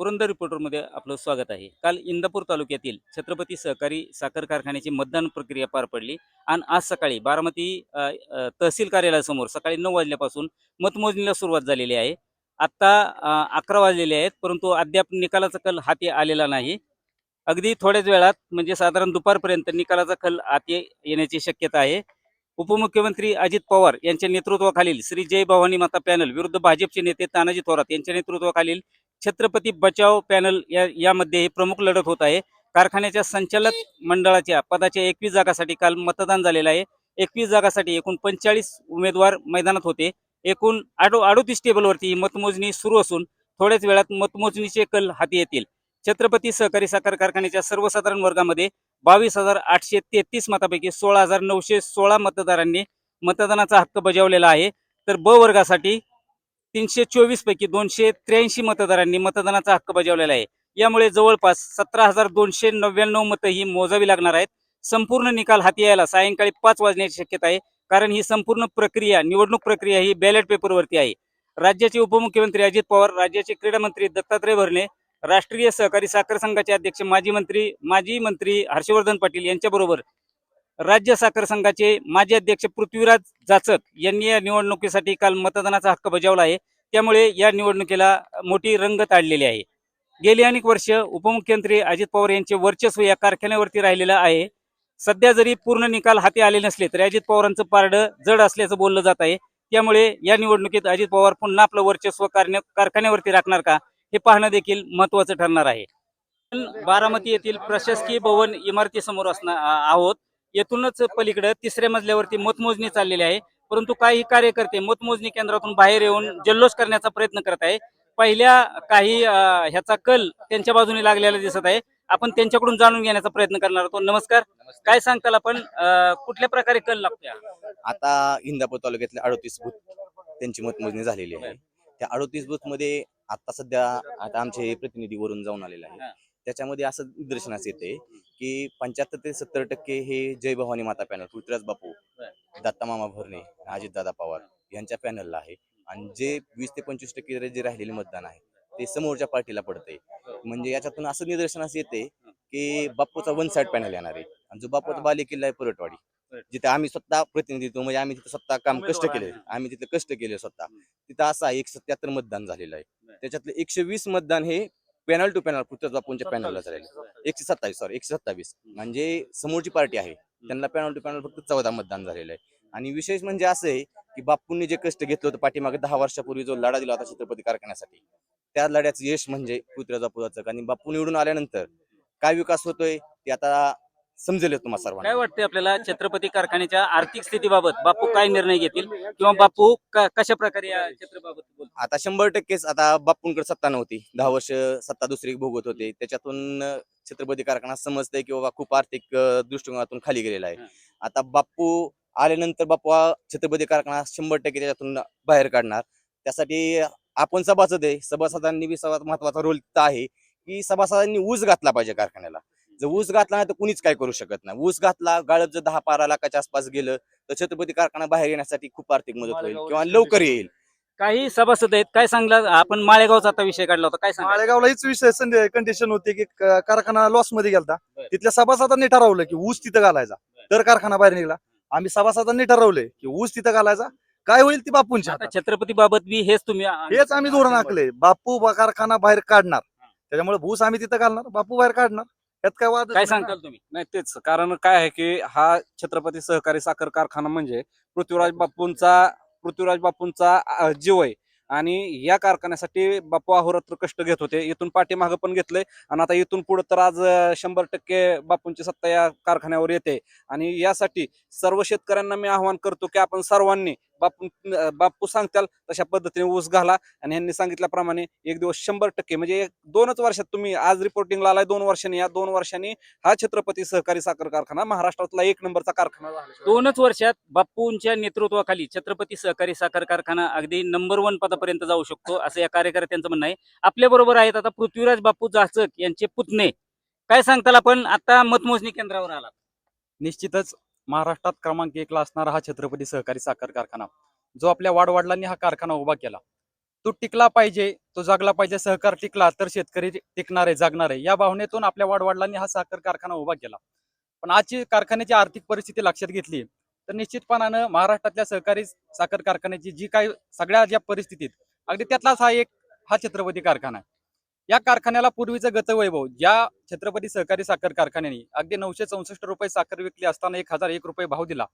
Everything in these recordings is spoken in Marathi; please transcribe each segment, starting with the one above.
पुरंदर रिपोर्टरमध्ये आपलं स्वागत आहे. काल इंदापूर तालुक्यातील छत्रपती सहकारी साखर कारखान्याची मतदान प्रक्रिया पार पडली आणि आज सकाळी बारामती तहसील कार्यालयासमोर सकाळी नऊ वाजल्यापासून मतमोजणीला सुरुवात झालेली आहे. आत्ता अकरा वाजलेले आहेत परंतु अद्याप निकालाचा कल हाती आलेला नाही. अगदी थोड्याच वेळात म्हणजे साधारण दुपारपर्यंत निकालाचा कल हाती येण्याची शक्यता आहे. उपमुख्यमंत्री अजित पवार यांच्या नेतृत्वाखालील श्री जय भवानी माता पॅनल विरुद्ध भाजपचे नेते तानाजी थोरात यांच्या नेतृत्वाखालील छत्रपती बचाव पॅनल या यामध्ये हे प्रमुख लढत होत आहे. कारखान्याच्या संचालक मंडळाच्या पदाच्या एकवीस जागासाठी काल मतदान झालेलं आहे. एकवीस जागासाठी एकूण पंचेचाळीस उमेदवार मैदानात होते. एकूण आडो अडोतीस टेबलवरती मतमोजणी सुरू असून थोड्याच वेळात मतमोजणीचे कल हाती येतील. छत्रपती सहकारी साखर कारखान्याच्या सर्वसाधारण वर्गामध्ये बावीस हजार आठशे तेहतीस मतापैकी सोळा हजार नऊशे सोळा मतदारांनी मतदानाचा हक्क बजावलेला आहे. तर ब वर्गासाठी तीनशे चोवीस पैकी दोनशे त्र्याऐंशी मतदारांनी मतदानाचा हक्क बजावलेला आहे. यामुळे जवळपास सतरा हजार दोनशे नव्याण्णव मतं ही मोजावी लागणार आहेत. संपूर्ण निकाल हाती यायला सायंकाळी पाच वाजण्याची शक्यता आहे कारण ही संपूर्ण प्रक्रिया निवडणूक प्रक्रिया ही बॅलेट पेपरवरती आहे. राज्याचे उपमुख्यमंत्री अजित पवार राज्याचे क्रीडा मंत्री दत्तात्रय भरणे राष्ट्रीय सहकारी साखर संघाचे अध्यक्ष माजी मंत्री माजी मंत्री हर्षवर्धन पाटील यांच्याबरोबर राज्य साखर संघाचे माजी अध्यक्ष पृथ्वीराज जाचक यांनी या निवडणुकीसाठी काल मतदानाचा हक्क बजावला आहे. त्यामुळे या निवडणुकीला मोठी रंगत आणलेली आहे. गेली अनेक वर्ष उपमुख्यमंत्री अजित पवार यांचे वर्चस्व या कारखान्यावरती राहिलेलं आहे. सध्या जरी पूर्ण निकाल हाती आले नसले तरी अजित पवारांचं पारडं जड असल्याचं बोललं जात आहे. त्यामुळे या निवडणुकीत अजित पवार पुन्हा आपलं वर्चस्व कारखान्यावरती राखणार का हे पाहणं देखील महत्वाचं ठरणार आहे. बारामती येथील प्रशासकीय भवन इमारतीसमोर असणार आहोत. येथूनच पलीकडे तिसऱ्या मजल्यावरती मतमोजणी चाललेली आहे. परंतु काही कार्यकर्ते मतमोजणी केंद्रातून बाहेर येऊन जल्लोष करण्याचा प्रयत्न करत आहे. पहिल्या काही ह्याचा कल त्यांच्या बाजूने लागलेला दिसत आहे. आपण त्यांच्याकडून जाणून घेण्याचा प्रयत्न करणार आहोत. नमस्कार. काय सांगताल आपण? कुठल्या प्रकारे कल लागतोय? आता इंदापूर तालुक्यातले अडोतीस बूथ त्यांची मतमोजणी झालेली आहे. त्या अडोतीस बूथमध्ये आता सध्या आता आमचे प्रतिनिधी वरून जाऊन आलेले. आहे त्याच्यामध्ये असं निदर्शनास येते की पंच्याहत्तर ते सत्तर टक्के हे जय भवानी माता पॅनल पृथ्वीराज बापू दत्ता मामा भरणे अजितदादा पवार यांच्या पॅनलला आहे. आणि जे वीस ते पंचवीस टक्के जे राहिलेले मतदान आहे ते समोरच्या पार्टीला पडतंय. म्हणजे याच्यातून असं निदर्शनास येते की बापूचा वन साइड पॅनल येणार आहे. आणि जो बापूचा बाले किल्ला आहे परटवाडी जिथे आम्ही स्वतः प्रतिनिधित्व म्हणजे आम्ही तिथे स्वतः काम कष्ट केले आम्ही तिथे कष्ट केले स्वतः. तिथं असं आहे एक सत्याहत्तर मतदान झालेलं आहे. त्याच्यातले एकशे वीस मतदान हे पॅनल टू पॅनल पृथ्वीराज बापूंच्या पॅनलला झालेलं एकशे सत्तावीस सॉरी एकशे सत्तावीस. म्हणजे समोरची पार्टी आहे. त्यांना पॅनल टू पॅनल फक्त चौदा मतदान झालेलं आहे. आणि विशेष म्हणजे असं आहे की बापूंनी जे कष्ट घेतलं होतं पाठीमागे दहा वर्षापूर्वी जो लढा दिला होता छत्रपती कारखान्यासाठी त्या लढ्याचं यश म्हणजे पृथ्वीराज बापूचं आणि बापू निवडून आल्यानंतर काय विकास होतोय? ते आता समजेल तुम्हाला सर्वांना. काय वाटतंय आपल्याला छत्रपती कारखान्याच्या आर्थिक स्थितीबाबत? बापू काय निर्णय घेतील? किंवा बापू क- कशा प्रकारे या क्षेत्राबाबत बोलतील? आता शंभर टक्केच आता बापूंकडे सत्ता नव्हती. दहा वर्ष सत्ता दुसरी भोगत होते. त्याच्यातून अं, छत्रपती कारखाना समजतंय की बाबा खूप आर्थिक अं, दृष्टिकोनातून खाली गेलेला आहे. आता बापू आल्यानंतर बापू हा छत्रपती कारखाना शंभर टक्के त्याच्यातून बाहेर काढणार. त्यासाठी आपण सभासद आहे. सभासदांनी बी सर्वात महत्त्वाचा रोल आहे की सभासदांनी ऊस घातला पाहिजे कारखान्याला. जर ऊस घातला नाही तर कुणीच काय करू शकत नाही. ऊस घातला गाळप जर दहा बारा लाखाच्या आसपास गेलं तर छत्रपती कारखाना बाहेर येण्यासाठी खूप आर्थिक मदत होईल किंवा लवकर येईल. काही सभासद आहेत काय सांगला आपण माळेगावचा आता विषय काढला होता काय सांगा माळेगावला हीच विषय कंडिशन होती की क- कारखाना लॉसमध्ये गेलता. बर. तिथल्या सभासदांनी ठरवलं की ऊस तिथं घालायचा. तर कारखाना बाहेर निघला. आम्ही सभासदांनी ठरवलंय की ऊस तिथं घालायचा. काय होईल ती बापूंच्या आता हातात. छत्रपती बाबत बी हेच तुम्ही हेच आम्ही धोरण आखले बापू बा- कारखाना बाहेर काढणार. त्याच्यामुळे ऊस आम्ही तिथं घालणार बापू बाहेर काढणार. यात काय वाद काय सांगताल तुम्ही? नाही तेच कारण काय आहे की हा छत्रपती सहकारी साखर कारखाना म्हणजे पृथ्वीराज बापूंचा पृथ्वीराज बापूंचा अ, जीव आहे. आणि या कारखान्यासाठी बापू अहोरात्र कष्ट घेत होते. इथून पाठीमागं पण घेतलंय. आणि आता इथून पुढे तर आज अ, शंभर टक्के बापूंची सत्ता या कारखान्यावर येते. आणि यासाठी सर्व शेतकऱ्यांना मी आवाहन करतो की आपण सर्वांनी बापू बापू सांगताल तशा पद्धतीने ऊस घाला. आणि यांनी सांगितल्याप्रमाणे एक दिवस शंभर टक्के म्हणजे एक- दोनच वर्षात तुम्ही आज रिपोर्टिंगला आलाय दोन वर्षांनी. या दोन वर्षांनी हा छत्रपती सहकारी साखर कारखाना महाराष्ट्रातला एक नंबरचा कारखाना झाला. दोनच वर्षात बापूंच्या नेतृत्वाखाली छत्रपती सहकारी साखर कारखाना अगदी नंबर वन पदापर्यंत जाऊ शकतो असं या कार्यकर्त्यांचं म्हणणं आहे. आपल्या बरोबर आहेत आता पृथ्वीराज बापू जाचक यांचे पुतणे. काय सांगताल आपण? आता मतमोजणी केंद्रावर आला निश्चितच महाराष्ट्रात क्रमांक एकला असणारा हा छत्रपती सहकारी साखर कारखाना जो आपल्या वाडवडिलांनी हा कारखाना उभा केला. तो टिकला पाहिजे तो जगला पाहिजे सहकार टिकला तर शेतकरी टिकणार आहे जगणार आहे या भावनेतून आपल्या वाडवडिलांनी हा साखर कारखाना उभा केला. पण आजची कारखान्याची आर्थिक परिस्थिती लक्षात घेतली तर निश्चितपणानं महाराष्ट्रातल्या सहकारी साखर कारखान्याची जी काही सगळ्या ज्या परिस्थितीत अगदी त्यातलाच हा एक हा छत्रपती कारखाना आहे. या कारखान्याला पूर्वीचं गतवैभव ज्या छत्रपती सहकारी साखर कारखान्याने अगदी नऊशे चौसष्ट रुपये साखर विकली असताना एक हजार एक रुपये भाव दिला.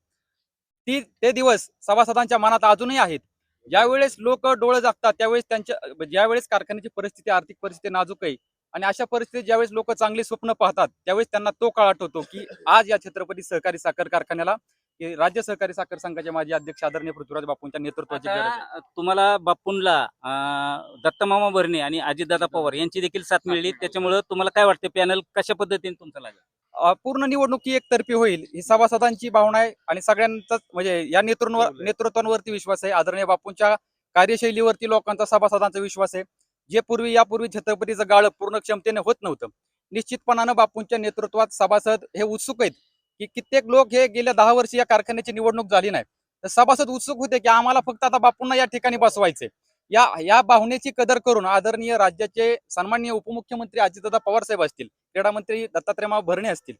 ती ते दिवस सभासदांच्या मनात अजूनही आहेत. ज्यावेळेस लोक डोळे जागतात त्यावेळेस त्यांच्या ज्यावेळेस कारखान्याची परिस्थिती आर्थिक परिस्थिती नाजूक आहे आणि अशा परिस्थितीत ज्यावेळेस लोक चांगले स्वप्न पाहतात त्यावेळेस त्यांना तो काळ आठवतो की आज या छत्रपती सहकारी साखर कारखान्याला हे राज्य सहकारी साखर संघाचे माजी अध्यक्ष आदरणीय पृथ्वीराज बापूंच्या नेतृत्वाची गरज आहे. आता तुम्हाला बापूंला अं, दत्तमामा भरणे आणि अजितदादा पवार यांची देखील साथ मिळली. त्याच्यामुळे तुम्हाला काय वाटतं पॅनल कशा पद्धतीने तुमचं लागेल? अ, पूर्ण निवडणूक ही एकतर्फी होईल. ही सभासदांची भावना आहे आणि सगळ्यांचाच म्हणजे या नेतृत्वावर नेतृत्वांवरती विश्वास आहे. आदरणीय बापूंच्या कार्यशैलीवरती लोकांचा सभासदांचा विश्वास आहे. जे पूर्वी यापूर्वी छत्रपतीचं गाळं पूर्ण क्षमतेने होत नव्हतं निश्चितपणानं बापूंच्या नेतृत्वात सभासद हे उत्सुक आहेत. की कित्येक लोक हे गेल्या दहा वर्ष या कारखान्याची निवडणूक झाली नाही. तर सभासद उत्सुक होते की आम्हाला फक्त आता बापूंना या ठिकाणी बसवायचे या या भावनेची कदर करून आदरणीय राज्याचे सन्माननीय उपमुख्यमंत्री अजितदादा पवार साहेब असतील क्रीडा मंत्री दत्तात्रय भरणे असतील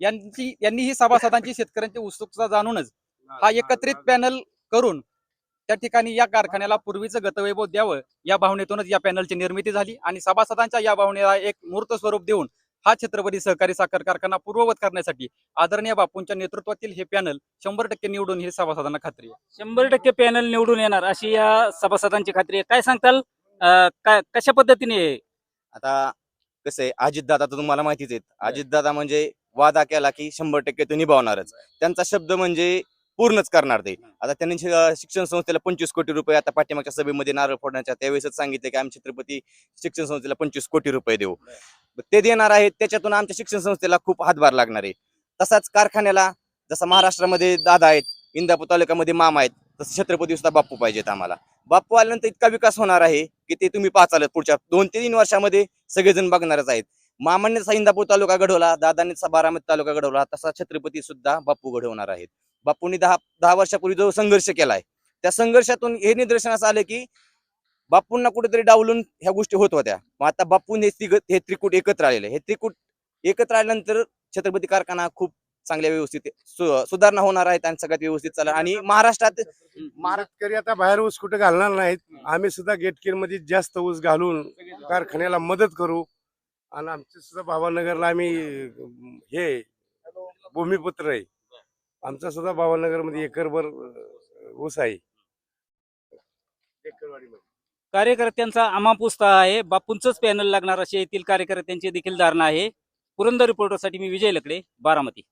यांची यांनी ही सभासदांची शेतकऱ्यांची उत्सुकता जाणूनच हा एकत्रित पॅनल करून त्या ठिकाणी या कारखान्याला पूर्वीचं गतवैभव द्यावं या भावनेतूनच या पॅनलची निर्मिती झाली आणि सभासदांच्या या भावनेला एक मूर्त स्वरूप देऊन हा छत्रपती सहकारी साखर कारखाना पूर्ववत करण्यासाठी आदरणीय बापूंच्या नेतृत्वातील हे पॅनल शंभर टक्के निवडून हे सभासदांना खात्री आहे. शंभर टक्के पॅनल निवडून येणार अशी या सभासदांची खात्री आहे. काय सांगताल? काय कशा पद्धतीने? आता कसं आहे अजितदादा तर तुम्हाला माहितीच आहेत. अजितदादा म्हणजे वादा केला की शंभर टक्के तो निभावणारच. त्यांचा शब्द म्हणजे पूर्णच करणार ते. आता त्यांनी शिक्षण संस्थेला पंचवीस कोटी रुपये आता पाठीमागच्या सभेमध्ये नारळ फोडण्याच्या त्यावेळेसच सांगितले की आम्ही छत्रपती शिक्षण संस्थेला पंचवीस कोटी रुपये देऊ. ते देणार आहेत. त्याच्यातून आमच्या शिक्षण संस्थेला खूप हातभार लागणार आहे. तसाच कारखान्याला जसा महाराष्ट्रामध्ये दादा आहेत इंदापूर तालुक्यामध्ये मामा आहेत तसं छत्रपती सुद्धा बाप्पू पाहिजेत आम्हाला. बाप्पू आल्यानंतर इतका विकास होणार आहे की ते तुम्ही पाचाल पुढच्या दोन ते तीन वर्षामध्ये सगळेजण बघणारच आहेत. मामांनी जसा इंदापूर तालुका घडवला दादाने जसा बारामती तालुका घडवला तसा छत्रपती सुद्धा बाप्पू घडवणार आहेत. बाप्पूंनी दहा दहा वर्षापूर्वी जो संघर्ष केलाय त्या संघर्षातून हे निदर्शनास आलं की बापूंना कुठेतरी डावलून ह्या गोष्टी होत होत्या. मग आता बापून हे तिघ हे त्रिकूट एकत्र आलेले हे त्रिकूट एकत्र आल्यानंतर छत्रपती कारखाना खूप चांगल्या व्यवस्थित सुधारणा होणार आहेत आणि सगळ्यात व्यवस्थित चालणार. आणि महाराष्ट्रात महारा- शेतकरी आता बाहेर ऊस कुठे घालणार नाहीत. आम्ही सुद्धा गेटकीरमध्ये जास्त ऊस घालून कारखान्याला मदत करू. आणि आमचे सुद्धा भावानगरला आम्ही हे भूमिपुत्र आहे. आमचा सुद्धा भावानगरमध्ये एकरभर ऊस आहे. कार्यकर्त्यांचा अमाप उत्साह आहे. बापूंचंच पॅनल लागणार अशी येथील कार्यकर्त्यांची देखील धारणा आहे. पुरंदर रिपोर्टरसाठी मी विजय लकडे बारामती.